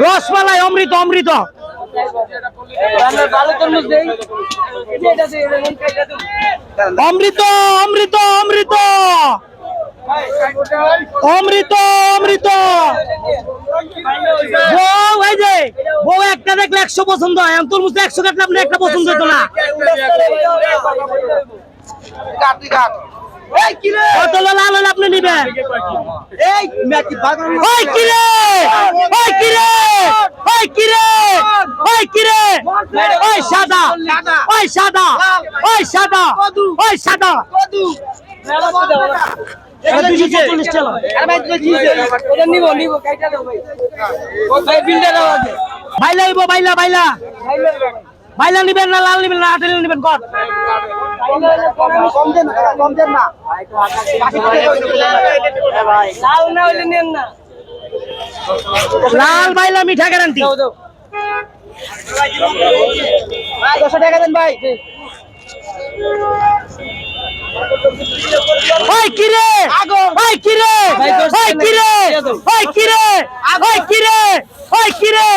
রসমালাই অমৃত অমৃত। অমৃত অমৃত অমৃত। অমৃত অমৃত। বউ, এই যে, বউ একটা দেখলে একশো পছন্দ হয় তরমুজ একশো কাটলে আপনি একটা পছন্দ হতো না। ওই কিরে ওই কিরে ওই কিরে ওই কিরে ওই সাদা। ওই সাদা। ওই সাদা। ওই সাদা। বাইলা বাইলা বাইলা বাইলা নিবেন না লাল নিবেন না আটেল নিবেন কর কম দেন কম দেন না লাল না হইলে নেন না লাল বাইলা মিঠা গ্যারান্টি দশ টাকা দেন ভাই। ওই কি রে? ওই কি রে? ওই কি রে? ওই কি রে? ওই কি রে? ওই কি রে?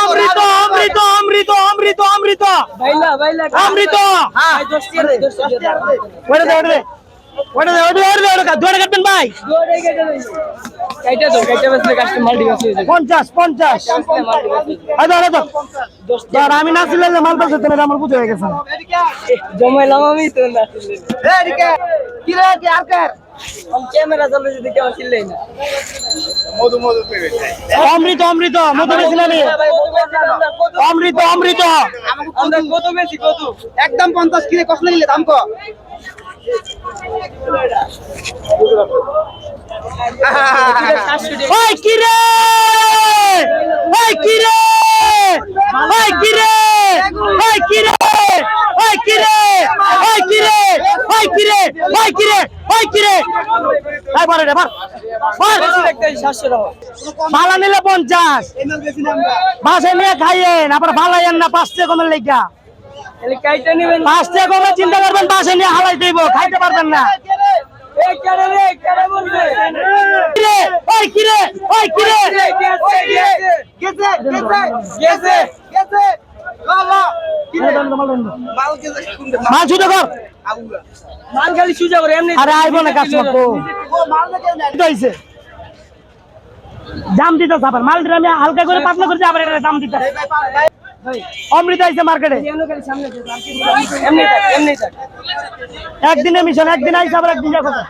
অমৃত অমৃত অমৃত অমৃত অমৃত। অমৃত। হ্যাঁ। 10 টাকা 10 টাকা ওরে ওরে ওটা ওটা ওটা দৌড়ে কাটবেন ভাই। হ্যাঁ, আমি না মাল বেচতে না আমার বুঝে গেছে। জমাইলাম আমি অমৃত অমৃত মধু বেশি না অমৃত অমৃত। একদম 50 কিলো কষ্ট লাগিলে দাম কো ওই ভালো নিলে পঞ্চাশ। বাসে নিয়ে খাইয়েন আবার ভালাইয়েন না পাঁচ টাকা কমের লেগা পাঁচ টাকা কমে চিন্তা করবেন বাসে নিয়ে হালাই দিব খাইতে পারবেন না। মাল ছুটে কর। মাল খালি সুজা করে এমনি আরে আইবো না কাস্টমার দাম দিতে আবার আমি হালকা করে পাতলা করে আবার এটা দাম দিতে। অমৃতা আইছে মার্কেটে? একদিনে মিশন একদিন আইসা আবার একদিন যা কথা